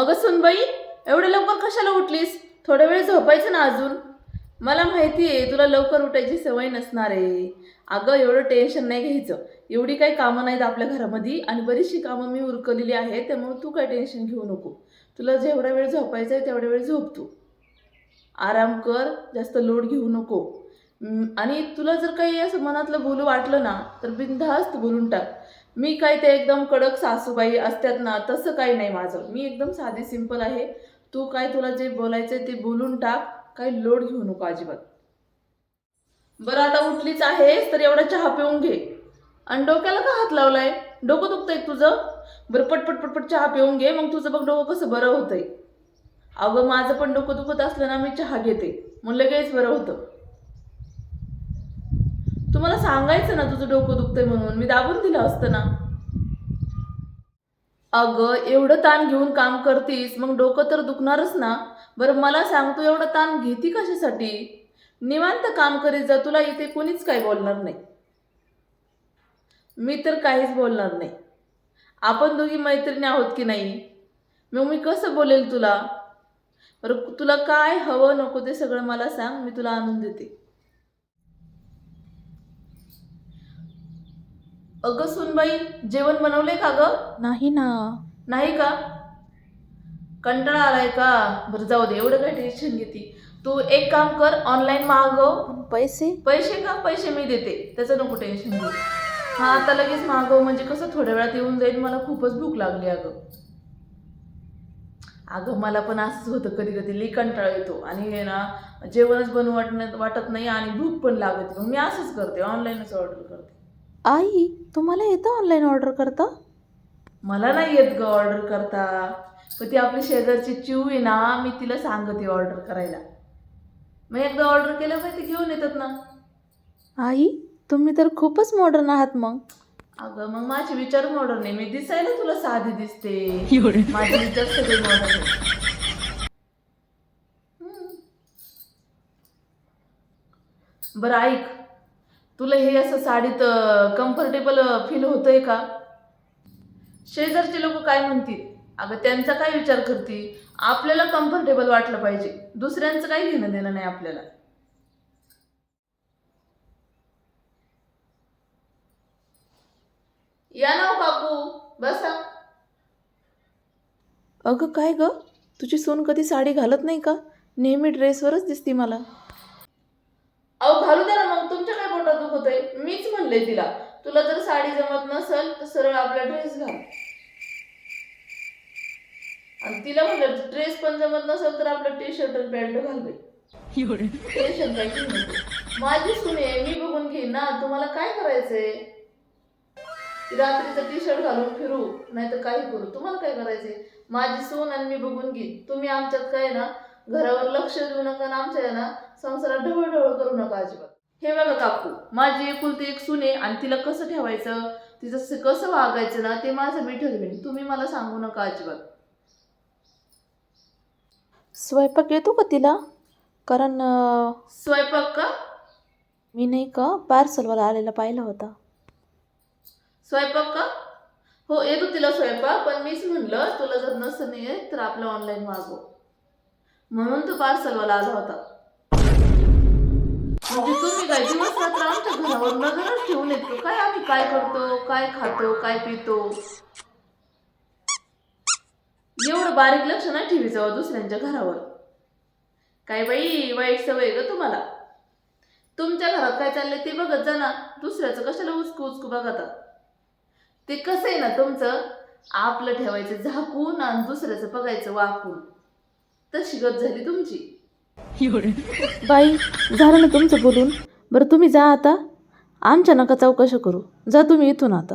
अगं सुनबाई एवढ्या लवकर कशाला उठलीस? थोडा वेळ झोपायचं ना अजून? मला माहिती आहे तुला लवकर उठायची सवय नसणार आहे. अगं एवढं टेन्शन नाही घ्यायचं. एवढी काही कामं नाहीत आपल्या घरामध्ये आणि बरीचशी कामं मी उरकलेली आहेत त्यामुळे तू काय टेन्शन घेऊ नको. तुला जेवढा वेळ झोपायचा आहे तेवढा वेळ झोप तू. आराम कर जास्त लोड घेऊ नको. आणि तुला जर काही असं मनातलं बोलू वाटलं ना तर बिनधास्त बोलून टाक. मी काय ते एकदम कडक सासूबाई असतात ना तसं काही नाही माझं. मी एकदम साधी सिंपल आहे. तू काय तुला जे बोलायचं ते बोलून टाक. काही लोड घेऊ नको अजिबात. बरं आता उठलीच आहेस तर एवढा चहा पिऊन घे. आणि डोक्याला का हात लावलाय? डोकं दुखतंय तुझं? बरं पटपट पटपट चहा पिऊन घे मग तुझं बघ डोकं कसं बरं होतंय. अगं माझं पण डोकं दुखत असलं ना मी चहा घेते. मग लगेच बरं होतं. तुम्हाला सांगायचं ना तुझं डोकं दुखतंय म्हणून. मी दाबून दिलं असतं ना. अगं एवढं ताण घेऊन काम करतीस मग डोकं तर दुखणारच ना. बरं मला सांग तू एवढं ताण घेती कशासाठी? निवांत काम करीत जा तुला इथे कोणीच काही बोलणार नाही. मी तर काहीच बोलणार नाही. आपण दोघी मैत्रिणी आहोत की नाही? मग मी कसं बोलेल तुला? बरं तुला काय हवं नको ते सगळं मला सांग मी तुला आणून देते. अगं सुनबाई जेवण बनवलंय का ग? नाही ना. नाही का? कंटाळा आलाय का? बरं जाऊ दे एवढं काय टेन्शन घेते. तू एक काम कर ऑनलाईन मागव. पण पैसे? पैसे का? पैसे मी देते. त्याचं नको टेन्शन घेऊ. हा आता लगेच मागव. म्हणजे कसं थोड्या वेळात येऊन जाईल मला खूपच भूक लागली अगं. अगं मला पण असंच होतं कधी कधी. लई कंटाळा येतो. आणि हे ना जेवणच बनवू वाटत नाही आणि भूक पण लागत नाही. मी असंच करते. ऑनलाईनच ऑर्डर करते. आई तुम्हाला येतं ऑनलाईन ऑर्डर करता? मला नाही येत ग ऑर्डर करता. पण ती आपली शेजारची चिव आहे ना मी तिला सांगते ऑर्डर करायला. मग एकदा ऑर्डर केलं पाहिजे ते घेऊन येतात ना. आई तुम्ही तर खूपच मॉडर्न आहात मग. अगं मग माझे विचार मॉडर्न आहे. मी दिसायला तुला साधी दिसते. माझे विचार सगळे मॉडर्न बरं ऐक. तुला हे असं साडीत कम्फर्टेबल फील होतंय का? शेजारचे लोक काय म्हणतील? अगं त्यांचा काय विचार करतील? आपल्याला कम्फर्टेबल वाटलं पाहिजे. दुसऱ्यांचं काही घेणं देणं नाही आपल्याला. या ना हो काकू बसा. अगं काय ग? तुझी सून कधी साडी घालत नाही का? नेहमी ड्रेसवरच दिसती मला. अहो घालू द्या ना मग तुमच्या काय आहे. मीच म्हणले तिला तुला जर साडी जमत नसेल तर सरळ आपला ड्रेस घाल. आणि तिला म्हणलं ड्रेस पण जमत नसेल तर आपलं टी शर्ट आणि पॅन्ट घाल बाई टेन्शन काय घेऊ नको माझी सुने मी बघून घेईन ना. तुम्हाला काय करायचंय? रात्रीचं टी शर्ट घालून फिरू नाही तर काही करू. तुम्हाला काय करायचंय? माझी सून आणि मी बघून घेईन. तुम्ही आमच्यात काय ना घरावर लक्ष देऊ नका आणि आमच्या ना संसारात ढवळढवळ करू नका अजिबात. हे बघा काकू माझी एकुलती एक सुने आणि तिला कसं ठेवायचं? तिचं कसं वागायचं ना ते माझं मी ठरवेन. तुम्ही मला सांगू नका अजिबात. स्वयंपाक येतो का तिला? कारण स्वयंपाक का? मी नाही का पार्सलवाला आलेला पाहिला होता. स्वयंपाक का? हो येतो तिला स्वयंपाक पण मीच म्हणलं तुला जर नसतं नाही तर आपलं ऑनलाईन मागव. म्हणून तो पार्सलवाला आला होता. म्हणजे तुम्ही काय दिवस रात्र आमच्या घरावर नजरच ठेवून येतो काय आम्ही काय करतो काय खातो काय पितो? एवढं बारीक लक्ष नाही ठेवी जावं दुसऱ्यांच्या घरावर. काय बाई वाईट सवय ग तुम्हाला. तुमच्या घरात काय चाललंय ते बघत जा ना. दुसऱ्याचं कशाला उचकू उचकू बघता ते कसं आहे ना तुमचं? आपलं ठेवायचं झाकून आणि दुसऱ्याचं बघायचं वाकून. तशी गत झाली तुमची. बाई झालं ना तुमचं बोलून? बरं तुम्ही जा आता. आमच्या नका चौकशी करू. जा तुम्ही इथून आता.